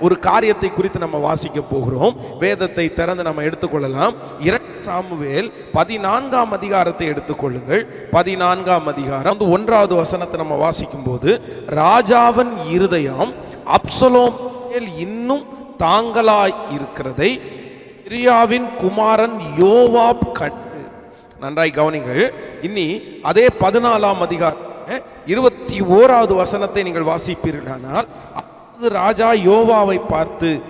ஒரு காரியத்தை குறித்து நம்ம வாசிக்க போகிறோம். வேதத்தை திறந்து நம்ம எடுத்துக்கொள்ளலாம். இரண்டு சாமுவேல் பதினான்காம் அதிகாரத்தை எடுத்துக்கொள்ளுங்கள். பதினான்காம் அதிகாரம். வந்து ஒன்றாவது வசனத்தை நம்ம வாசிக்கும் போது ராஜாவின் இருதயம் அப்சலோம் இன்னும் தாங்கலாய் இருக்கிறதை சிரியாவின் குமாரன் யோவாப் கண்டு. நன்றாய் கவனிங்கள். இனி அதே பதினாலாம் அதிகாரம். இருபத்தி ஓராவது வசனத்தை நீங்கள் வாசிப்பீர்களானால் ராஜா யோவாவை பார்த்து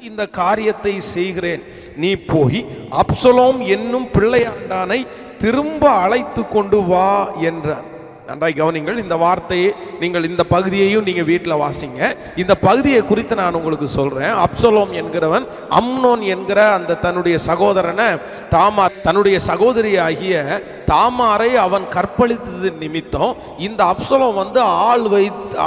இந்த காரியத்தை செய்கிறேன். நீ போய் அப்சலோம் என்னும் பிள்ளையாண்டானை திரும்ப அழைத்து கொண்டு வா என்றான். நன்றாய் கவனிங்கள். இந்த வார்த்தையை நீங்கள் இந்த பகுதியையும் நீங்கள் வீட்டில் வாசிங்க. இந்த பகுதியை குறித்து நான் உங்களுக்கு சொல்கிறேன் அப்சலோம் என்கிறவன் அம்னோன் என்கிற அந்த தன்னுடைய சகோதரனை தாமா தன்னுடைய சகோதரி ஆகிய தாமாரை அவன் கற்பழித்தது நிமித்தம் இந்த அப்சலோம் வந்து ஆள் வை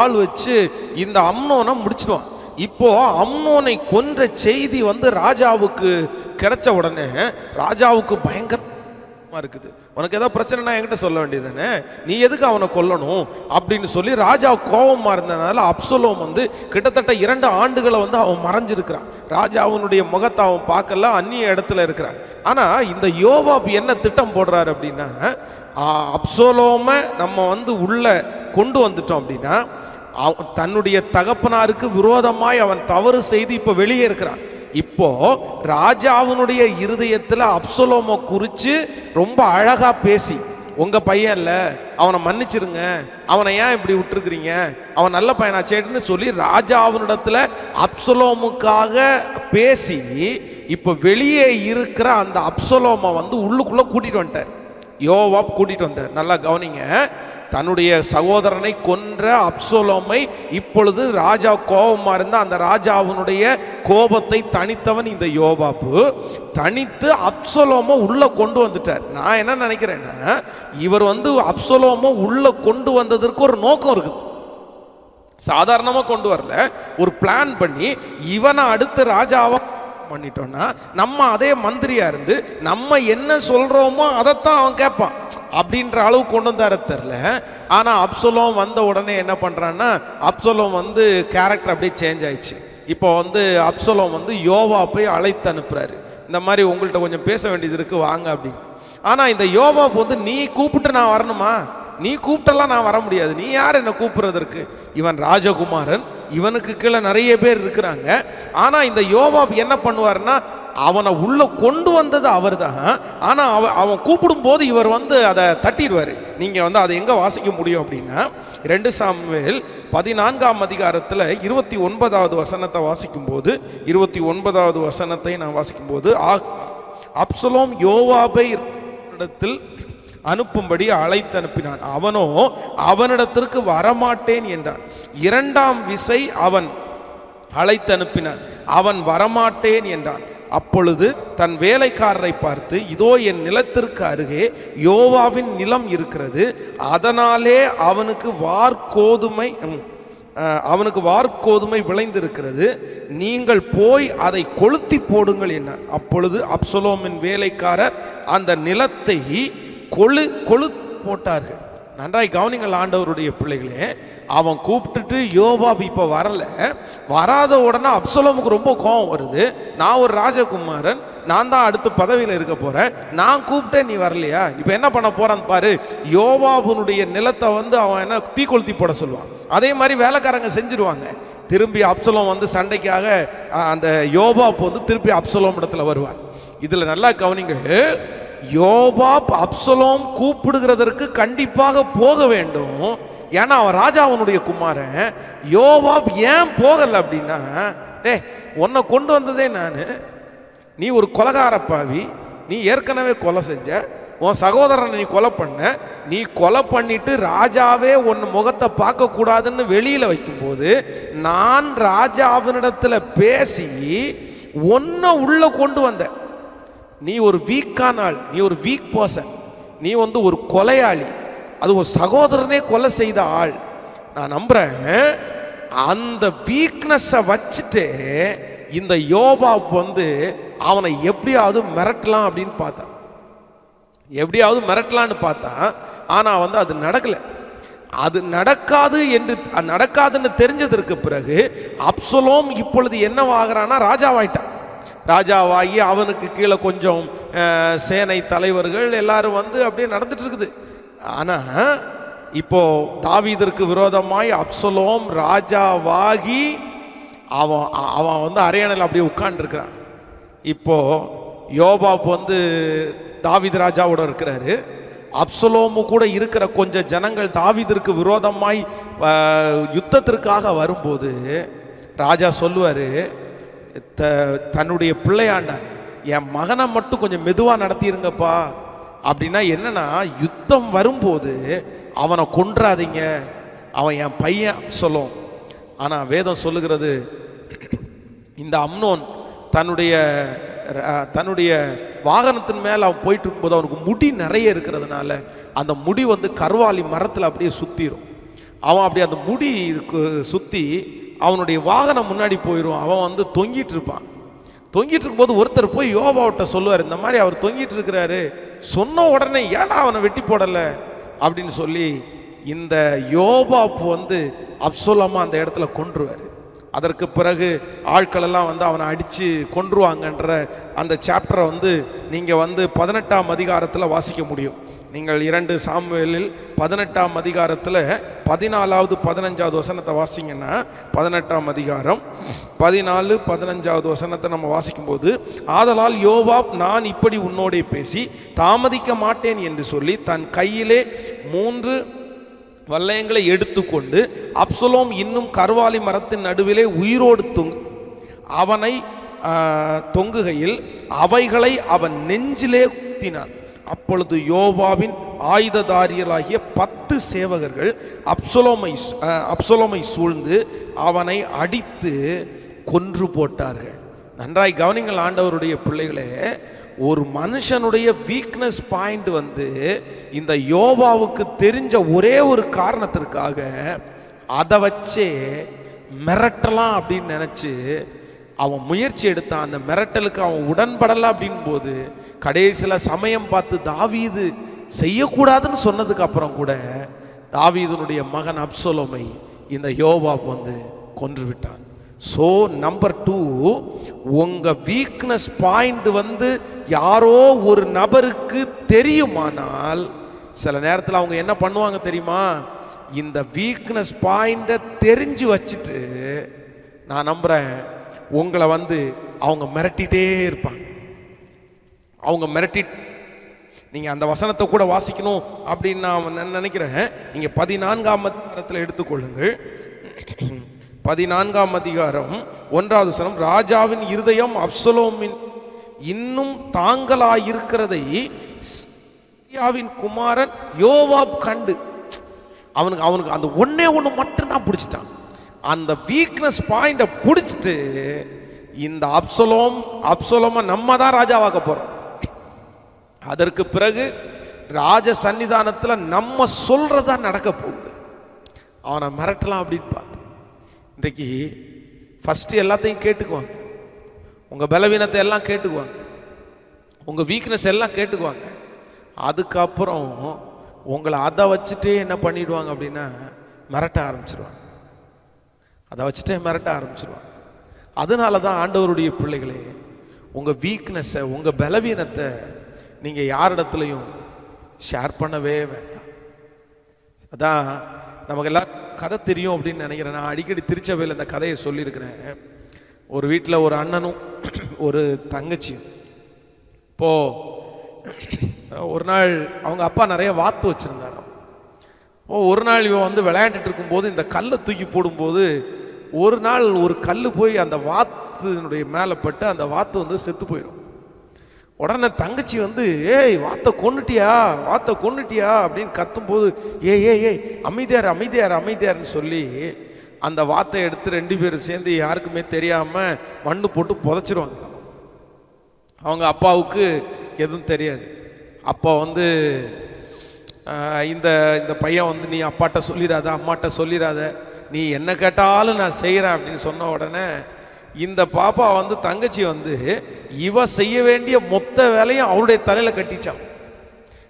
ஆள் வச்சு இந்த அம்னோனை முடிச்சிடுவான். இப்போ அம்னோனை கொன்ற செய்தி வந்து ராஜாவுக்கு கிடைச்ச உடனே ராஜாவுக்கு பயங்கர இருக்குது. உனக்கு ஏதாவது பிரச்சனைனா என்கிட்ட சொல்ல வேண்டியது தானே நீ எதுக்கு அவனை கொல்லணும்? அப்படின்னு சொல்லி ராஜா கோபமாக இருந்ததுனால அப்சலோம் வந்து கிட்டத்தட்ட இரண்டு ஆண்டுகளை வந்து அவன் மறைஞ்சிருக்கிறான். ராஜா அவனுடைய முகத்தை அவன் பார்க்கல அந்நிய இடத்துல இருக்கிறான். ஆனால் இந்த யோபாப் என்ன திட்டம் போடுறாரு அப்படின்னா ஆ, அப்சலோமை நம்ம வந்து உள்ள கொண்டு வந்துட்டோம் அப்படின்னா அவ- தன்னுடைய தகப்பனாருக்கு விரோதமாய் அவன் தவறு செய்து இப்போ வெளியே இருக்கிறான். இப்போ ராஜாவினுடைய இருதயத்தில் அப்சலோமை குறித்து ரொம்ப அழகாக பேசி உங்கள் பையன் இல்லை அவனை மன்னிச்சிருங்க அவனை ஏன் இப்படி விட்டுருக்குறீங்க? அவன் நல்ல பையனாச்சேன்னு சொல்லி ராஜாவினிடத்தில் அப்சலோமுக்காக பேசி இப்போ வெளியே இருக்கிற அந்த அப்சலோமை வந்து உள்ளுக்குள்ளே கூட்டிட்டு வந்துட்டார். யோவாப் கூட்டிகிட்டு வந்தார். நல்லா கவனிங்க. தன்னுடைய சகோதரனை கொன்ற அப்சலோமை இப்பொழுது ராஜா கோபமாக இருந்த அந்த ராஜாவினுடைய கோபத்தை தனித்தவன் இந்த யோபாப்பு தனித்து அப்சலோமோ உள்ளே கொண்டு வந்துட்டார். நான் என்ன நினைக்கிறேன்னா இவர் வந்து அப்சலோமோ உள்ளே கொண்டு வந்ததற்கு ஒரு நோக்கம் இருக்குது. சாதாரணமாக கொண்டு வரல. ஒரு பிளான் பண்ணி இவனை அடுத்து ராஜாவை பண்ணிட்டோம்னா நம்ம அதே மந்திரியா இருந்து நம்ம என்ன சொல்றோமோ அதைத்தான் அவன் கேட்பான். அப்படின்ற அளவு கொண்டு வந்தார தெரில. ஆனால் அப்சலோம் வந்த உடனே என்ன பண்ணுறான்னா அப்சலோம் வந்து கேரக்டர் அப்படியே சேஞ்ச் ஆயிடுச்சு. இப்போ வந்து அப்சலோம் வந்து யோவா போய் அழைத்து அனுப்புறாரு. இந்த மாதிரி உங்கள்கிட்ட கொஞ்சம் பேச வேண்டியது இருக்கு வாங்க அப்படின்னு. ஆனால் இந்த யோவாப் வந்து நீ கூப்பிட்டு நான் வரணுமா? நீ கூப்பிட்டெல்லாம் நான் வர முடியாது. நீ யார் என்னை கூப்பிட்றதற்கு? இவன் ராஜகுமாரன். இவனுக்கு கீழே நிறைய பேர் இருக்கிறாங்க. ஆனால் இந்த யோவாப் என்ன பண்ணுவார்னா அவனை உள்ளே கொண்டு வந்தது அவர் தான் ஆனால் அவன் அவன் கூப்பிடும்போது இவர் வந்து அதை தட்டிடுவார். நீங்கள் வந்து அதை எங்கே வாசிக்க முடியும் அப்படின்னா ரெண்டு சாமுவேல் பதினான்காம் அதிகாரத்தில் இருபத்தி ஒன்பதாவது வசனத்தை வாசிக்கும்போது இருபத்தி ஒன்பதாவது வசனத்தை நான் வாசிக்கும்போது ஆ அப்சலோம் யோவாபை இடத்தில் அனுப்பும்படி அழைத்து அனுப்பினான். அவனோ அவனிடத்திற்கு வரமாட்டேன் என்றான். இரண்டாம் விசை அவன் அழைத்து அனுப்பினான். அவன் வரமாட்டேன் என்றான். அப்பொழுது தன் வேலைக்காரரை பார்த்து இதோ என் நிலத்திற்கு அருகே யோவாவின் நிலம் இருக்கிறது. அதனாலே அவனுக்கு வார்கோதுமை அவனுக்கு வார்கோதுமை விளைந்திருக்கிறது. நீங்கள் போய் அதை கொளுத்தி போடுங்கள் என்ன அப்பொழுது அப்சலோமின் வேலைக்காரர் அந்த நிலத்தை கொழு கொழு போட்டார்கள். நன்றாய் கவனிங்கள் ஆண்டவருடைய பிள்ளைகளே அவன் கூப்பிட்டுட்டு யோபாப் இப்போ வரல. வராத உடனே அப்சலோமுக்கு ரொம்ப கோபம் வருது. நான் ஒரு ராஜகுமாரன் நான் தான் அடுத்து பதவியில் இருக்க போகிறேன் நான் கூப்பிட்டேன் நீ வரலையா? இப்போ என்ன பண்ண போகிறான்னு பாரு. யோபாபுனுடைய நிலத்தை வந்து அவன் என்ன தீக்கொளுத்தி போட சொல்லுவான். அதே மாதிரி வேலைக்காரங்க செஞ்சுருவாங்க. திரும்பி அப்சலோம் வந்து சண்டைக்காக அந்த யோபாப் வந்து திருப்பி அப்சலோம் இடத்துல வருவான். இதில் நல்லா கவனிங்க யோபாப் அப்சலோம் கூப்பிடுகிறதற்கு கண்டிப்பாக போக வேண்டும். ஏன்னா அவன் ராஜாவனுடைய குமாரன். யோபாப் ஏன் போகலை அப்படின்னா டே உன்னை கொண்டு வந்ததே நான். நீ ஒரு கொலகாரப்பாவி. நீ ஏற்கனவே கொலை செஞ்ச. உன் சகோதரனை நீ கொலை பண்ண. நீ கொலை பண்ணிட்டு ராஜாவே உன் முகத்தை பார்க்கக்கூடாதுன்னு வெளியில் வைக்கும்போது நான் ராஜாவினிடத்தில் பேசி ஒன்றை உள்ளே கொண்டு வந்தேன். நீ ஒரு வீக்கான ஆள் நீ ஒரு வீக் பர்சன் நீ வந்து ஒரு கொலையாளி அது ஒரு சகோதரனே கொலை செய்த ஆள். நான் நம்புகிறேன் அந்த வீக்னஸை வச்சுட்டு இந்த யோபா வந்து அவனை எப்படியாவது மிரட்டலாம் அப்படின்னு பார்த்தான். எப்படியாவது மிரட்டலான்னு பார்த்தா ஆனால் வந்து அது நடக்கலை. அது நடக்காது என்று அது நடக்காதுன்னு தெரிஞ்சதற்கு பிறகு அப்சலோம் இப்பொழுது என்னவாகிறான்னா ராஜாவாயிட்டான். ராஜாவாகி அவனுக்கு கீழே கொஞ்சம் சேனை தலைவர்கள் எல்லாரும் வந்து அப்படியே நடந்துட்டு இருக்குது ஆனால் இப்போது தாவீதற்கு விரோதமாய் அப்சலோம் ராஜாவாகி அவன் அவன் வந்து அரியணையில் அப்படியே உட்காண்டிருக்கிறான் இப்போது யோபாப் வந்து தாவித் ராஜாவோட இருக்கிறாரு. அப்சலோமு கூட இருக்கிற கொஞ்சம் ஜனங்கள் தாவீதிற்கு விரோதமாய் யுத்தத்திற்காக வரும்போது ராஜா சொல்லுவார் த தன்னுடைய பிள்ளையாண்ட என் மகனை மட்டும் கொஞ்சம் மெதுவாக நடத்திருங்கப்பா. அப்படின்னா என்னன்னா யுத்தம் வரும்போது அவனை கொன்றாதீங்க. அவன் என் பையன் சொல்லும். ஆனால் வேதம் சொல்லுகிறது இந்த அம்னோன் தன்னுடைய தன்னுடைய வாகனத்தின் மேலே அவன் போயிட்டு இருக்கும்போது அவனுக்கு முடி நிறைய இருக்கிறதுனால அந்த முடி வந்து கருவாலி மரத்தில் அப்படியே சுற்றிடும் அவன் அப்படியே அந்த முடி சுற்றி அவனுடைய வாகனம் முன்னாடி போயிடும் அவன் வந்து தொங்கிட்டு இருப்பான். தொங்கிட்டு இருக்கும்போது ஒருத்தர் போய் யோபாவிட்ட சொல்லுவார் இந்த மாதிரி அவர் தொங்கிட்டு இருக்கிறாரு. சொன்ன உடனே ஏன்டா அவனை வெட்டி போடலை? அப்படின்னு சொல்லி இந்த யோபாப்பு வந்து அப்சோலமா அந்த இடத்துல கொன்றுவார். அதற்கு பிறகு ஆட்களெல்லாம் வந்து அவனை அடித்து கொன்றுவாங்கன்ற அந்த சாப்டரை வந்து நீங்கள் வந்து பதினெட்டாம் அதிகாரத்தில் வாசிக்க முடியும். நீங்கள் இரண்டு சாமுவேலில் பதினெட்டாம் அதிகாரத்தில் பதினாலாவது பதினஞ்சாவது வசனத்தை வாசிங்கன்னா பதினெட்டாம் அதிகாரம் பதினாலு பதினஞ்சாவது வசனத்தை நம்ம வாசிக்கும்போது ஆதலால் யோவாப் நான் இப்படி உன்னோடே பேசி தாமதிக்க மாட்டேன் என்று சொல்லி தன் கையிலே மூன்று வல்லயங்களை எடுத்துக்கொண்டு அப்சலோம் இன்னும் கருவாலி மரத்தின் நடுவிலே உயிரோடு தொங் அவனை தொங்குகையில் அவைகளை அவன் நெஞ்சிலே குத்தினான் அப்பொழுது யோவாவின் ஆயுததாரியலாகிய பத்து சேவகர்கள் அப்சலோமை அப்சலோமை சூழ்ந்து அவனை அடித்து கொன்று போட்டார்கள். நன்றாய் கவனிங்கள் ஆண்டவருடைய பிள்ளைகளே ஒரு மனுஷனுடைய வீக்னஸ் பாயிண்ட் வந்து இந்த யோபாவுக்கு தெரிஞ்ச ஒரே ஒரு காரணத்திற்காக அதை வச்சே மிரட்டலாம் அப்படின்னு நினச்சி அவன் முயற்சி எடுத்தான். அந்த மிரட்டலுக்கு அவன் உடன்படலை அப்படின் போது கடைசியில் சமயம் பார்த்து தாவீது செய்யக்கூடாதுன்னு சொன்னதுக்கு அப்புறம் கூட தாவீதுனுடைய மகன் அப்சலோமை இந்த யோபாப் வந்து கொன்று விட்டான் ஸோ நம்பர் டூ உங்கள் வீக்னஸ் பாயிண்ட் வந்து யாரோ ஒரு நபருக்கு தெரியுமானால் சில நேரத்தில் அவங்க என்ன பண்ணுவாங்க தெரியுமா? இந்த வீக்னஸ் பாயிண்ட்டை தெரிஞ்சு வச்சுட்டு நான் நம்புகிறேன் உங்களை வந்து அவங்க மிரட்டிகிட்டே இருப்பாங்க. அவங்க மிரட்டி நீங்கள் அந்த வசனத்தை கூட வாசிக்கணும் அப்படின்னு நான் நினைக்கிறேன். நீங்கள் பதினான்காம் அதிகாரத்தில் எடுத்துக்கொள்ளுங்கள். பதினான்காம் அதிகாரம் ஒன்றாவது சனம் ராஜாவின் இருதயம் அப்சலோமின் இன்னும் தாங்களாயிருக்கிறதை சிரியாவின் குமாரன் யோவாப் கண்டு. அவனுக்கு அவனுக்கு அந்த ஒண்ணே ஒன்று மட்டும்தான் பிடிச்சிட்டான். அந்த வீக்னஸ் பாயிண்டை பிடிச்சிட்டு இந்த அப்சலோம் அப்சலோமை நம்ம தான் ராஜாவாக்க போகிறோம் அதற்கு பிறகு ராஜ சன்னிதானத்தில் நம்ம சொல்கிறதா நடக்க போகுது. அவனை மிரட்டலாம் அப்படின்னு பார்த்து இன்றைக்கு ஃபஸ்ட்டு எல்லாத்தையும் கேட்டுக்குவாங்க. உங்கள் பலவீனத்தை எல்லாம் கேட்டுக்குவாங்க. உங்கள் வீக்னஸ் எல்லாம் கேட்டுக்குவாங்க. அதுக்கப்புறம் உங்களை அதை வச்சுட்டே என்ன பண்ணிடுவாங்க அப்படின்னா மிரட்ட ஆரம்பிச்சிருவாங்க. அதை வச்சுட்டே மிரட்ட ஆரம்பிச்சிருவான். அதனால தான் ஆண்டவருடைய பிள்ளைகளே உங்கள் வீக்னஸை உங்கள் பலவீனத்தை நீங்கள் யாரிடத்துலையும் ஷேர் பண்ணவே வேண்டாம். அதான் நமக்கு எல்லாம் கதை தெரியும் அப்படின்னு நினைக்கிறேன். நான் அடிக்கடி திருச்சபையில் இந்த கதையை சொல்லியிருக்கிறேன். ஒரு வீட்டில் ஒரு அண்ணனும் ஒரு தங்கச்சியும். இப்போது ஒரு நாள் அவங்க அப்பா நிறைய வாத்து வச்சுருந்தாராம். ஓ ஒரு நாள் இவன் வந்து விளையாண்டுட்டு இருக்கும்போது இந்த கல்லை தூக்கி போடும்போது ஒரு நாள் ஒரு கல் போய் அந்த வாத்தினுடைய மேலே பட்டு அந்த வாத்து வந்து செத்து போயிடும் உடனே தங்கச்சி வந்து ஏய் வாத்தை கொண்டுட்டியா வாத்தை கொன்னுட்டியா? அப்படின்னு கத்தும்போது ஏ ஏ ஏய் அமைதியார் அமைதியார் அமைதியார்னு சொல்லி அந்த வாத்தை எடுத்து ரெண்டு பேரும் சேர்ந்து யாருக்குமே தெரியாமல் மண்ணு போட்டு புதைச்சிருவாங்க. அவங்க அப்பாவுக்கு எதுவும் தெரியாது. அப்பா வந்து இந்த இந்த பையன் வந்து நீ அப்பாட்ட சொல்லிடாத அம்மாட்ட சொல்லிடாத நீ என்ன கேட்டாலும் நான் செய்கிறேன் அப்படின்னு சொன்ன உடனே இந்த பாப்பா வந்து தங்கச்சி வந்து இவ செய்ய வேண்டிய மொத்த வேலையும் அவருடைய தலையில் கட்டிச்சான்.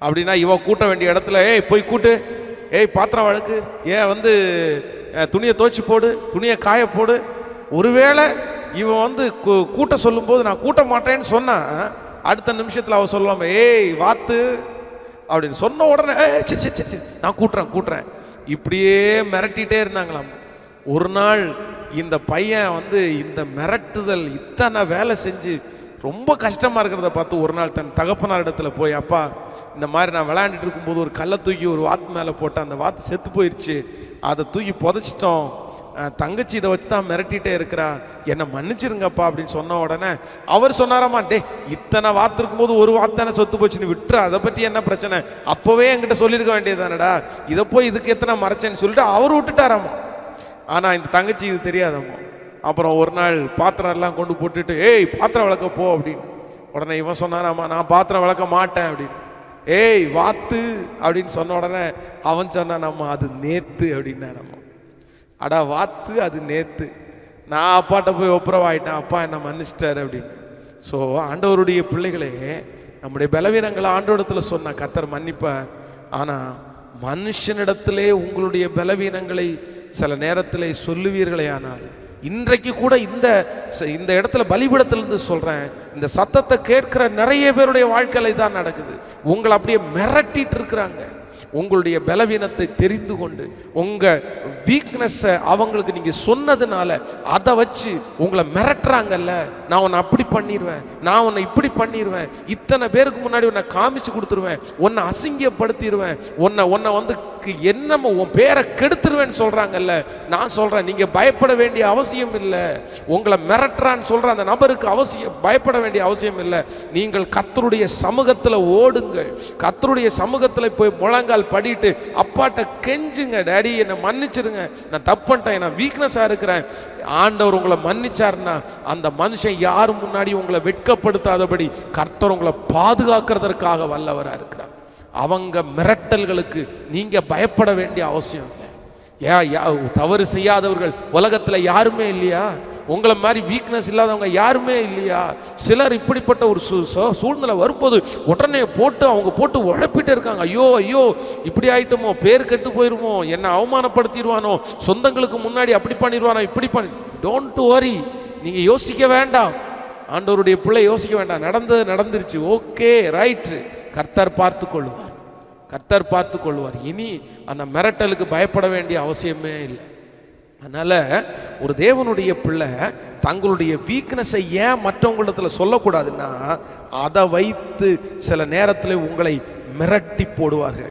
அப்படின்னா இவ கூட்ட வேண்டிய இடத்துல ஏய் போய் கூட்டு. ஏய் பாத்திரம் வழக்கு. ஏன் வந்து துணியை துவச்சி போடு. துணியை காய போடு. ஒருவேளை இவன் வந்து கூ- கூட்ட சொல்லும்போது நான் கூட்ட மாட்டேன்னு சொன்னான் அடுத்த நிமிஷத்தில் அவன் சொல்லுவாம ஏய் வாத்து. அப்படின்னு சொன்ன உடனே சரி சரி சரி, நான் கூட்டுறேன் கூட்டுறேன். இப்படியே மிரட்டிகிட்டே இருந்தாங்களாம். ஒரு நாள் இந்த பையன் வந்து இந்த மிரட்டுதல் இத்தனை வேலை செஞ்சு ரொம்ப கஷ்டமாக இருக்கிறத பார்த்து ஒரு நாள் தன் தகப்பனார் இடத்துல போய் அப்பா இந்த மாதிரி நான் விளையாண்டுட்டு இருக்கும்போது ஒரு கல்லை தூக்கி ஒரு வாத்து மேலே போட்டேன் அந்த வாத்து செத்து போயிடுச்சு அதை தூக்கி புதைச்சிட்டோம். தங்கச்சி இதை வச்சு தான் மிரட்டிகிட்டே இருக்கிறா. என்னை மன்னிச்சிருங்கப்பா அப்படின்னு சொன்ன உடனே அவர் சொன்னாராமா டே இத்தனை வார்த்தை இருக்கும்போது ஒரு வார்த்தை தானே சொத்து போச்சுன்னு விட்டுரு அதை பற்றி என்ன பிரச்சனை? அப்போவே என்கிட்ட சொல்லியிருக்க வேண்டியதுதானடா. இதை போய் இதுக்கு எத்தனை மறைச்சேன்னு சொல்லிட்டு அவர் விட்டுட்டாராமா. ஆனால் இந்த தங்கச்சி இது தெரியாதம்மா. அப்புறம் ஒரு நாள் பாத்திரம் எல்லாம் கொண்டு போட்டுட்டு ஏய் பாத்திரம் விளக்க போ அப்படின்னு. உடனே இவன் சொன்னாராமா நான் பாத்திரம் விளக்க மாட்டேன் அப்படின்னு. ஏய் வாத்து அப்படின்னு சொன்ன உடனே அவன் சொன்னானாம்மா அது நேத்து அப்படின்னானம்மா அடா வாத்து அது நேத்து. நான் அப்பாட்ட போய் ஒப்புரவாயிட்டேன். அப்பா என்ன மன்னிச்சிட்டாரு அப்படின்னு. ஸோ ஆண்டவருடைய பிள்ளைகளே நம்முடைய பலவீனங்களை ஆண்டவரத்தில் சொன்ன கத்தர் மன்னிப்பார். ஆனால் மனுஷனிடத்திலே உங்களுடைய பலவீனங்களை சில நேரத்திலே சொல்லுவீர்களே ஆனால் இன்றைக்கு கூட இந்த ச- இந்த இடத்துல பலிபீடத்திலிருந்து சொல்கிறேன் இந்த சத்தத்தை கேட்கிற நிறைய பேருடைய வாழ்க்கையில் தான் நடக்குது. உங்களை அப்படியே மிரட்டிட்டு இருக்கிறாங்க. உங்களுடைய பலவீனத்தை தெரிந்து கொண்டு உங்கள் வீக்னஸை அவங்களுக்கு நீங்கள் சொன்னதுனால அதை வச்சு உங்களை மிரட்டுறாங்கல்ல நான் உன்னை அப்படி பண்ணிடுவேன் நான் உன்னை இப்படி பண்ணிடுவேன் இத்தனை பேருக்கு முன்னாடி உன்னை காமிச்சு கொடுத்துருவேன் உன்னை அசிங்கப்படுத்திடுவேன் உன்னை உன்னை வந்து என்னமோ உன் பேரை கெடுத்துருவேன்னு சொல்கிறாங்கல்ல நான் சொல்கிறேன் நீங்கள் பயப்பட வேண்டிய அவசியம் இல்லை. உங்களை மிரட்டுறான்னு சொல்கிற அந்த நபருக்கு அவசியம் பயப்பட வேண்டிய அவசியம் இல்லை. நீங்கள் கத்தருடைய சமூகத்தில் ஓடுங்கள் கத்தருடைய சமூகத்தில் போய் முழங்கால் படிட்டு அப்பாட்ட கெஞ்சுங்க டேடி என்னை மன்னிச்சிருங்க. நான் தப்பு பண்ணிட்டேன் நான் வீக்னஸாக இருக்கிறேன். ஆண்டவர் உங்களை மன்னிச்சாருன்னா அந்த மனுஷன் யார் முன்னாடி உங்களை வெட்கப்படுத்தாதபடி கர்த்தர் உங்களை பாதுகாக்கிறதற்காக வல்லவராக இருக்கிறார். அவங்க மிரட்டல்களுக்கு நீங்கள் பயப்பட வேண்டிய அவசியம் இல்லை. ஏன் தவறு செய்யாதவர்கள் உலகத்தில் யாருமே இல்லையா? உங்களை மாதிரி வீக்னஸ் இல்லாதவங்க யாருமே இல்லையா? சிலர் இப்படிப்பட்ட ஒரு சூழ்நிலை வரும்போது உடனே போட்டு அவங்க போட்டு உழப்பிட்டு இருக்காங்க. ஐயோ ஐயோ இப்படி ஆயிட்டோமோ பேர் கெட்டு போயிருமோ என்னை அவமானப்படுத்திடுவானோ சொந்தங்களுக்கு முன்னாடி அப்படி பண்ணிடுவானோ இப்படி பண்ணி டோன்ட் வரி நீங்கள் யோசிக்க வேண்டாம். ஆண்டவருடைய பிள்ளை யோசிக்க வேண்டாம். நடந்தது நடந்துருச்சு. ஓகே ரைட்டு கர்த்தர் பார்த்து கொள்வார். கர்த்தர் பார்த்து கொள்வார். இனி அந்த மிரட்டலுக்கு பயப்பட வேண்டிய அவசியமே இல்லை. அதனால் ஒரு தேவனுடைய பிள்ளை தங்களுடைய வீக்னஸை ஏன் மற்றவங்களிடத்தில் சொல்லக்கூடாதுன்னா அதை வைத்து சில நேரத்தில் உங்களை மிரட்டி போடுவார்கள்.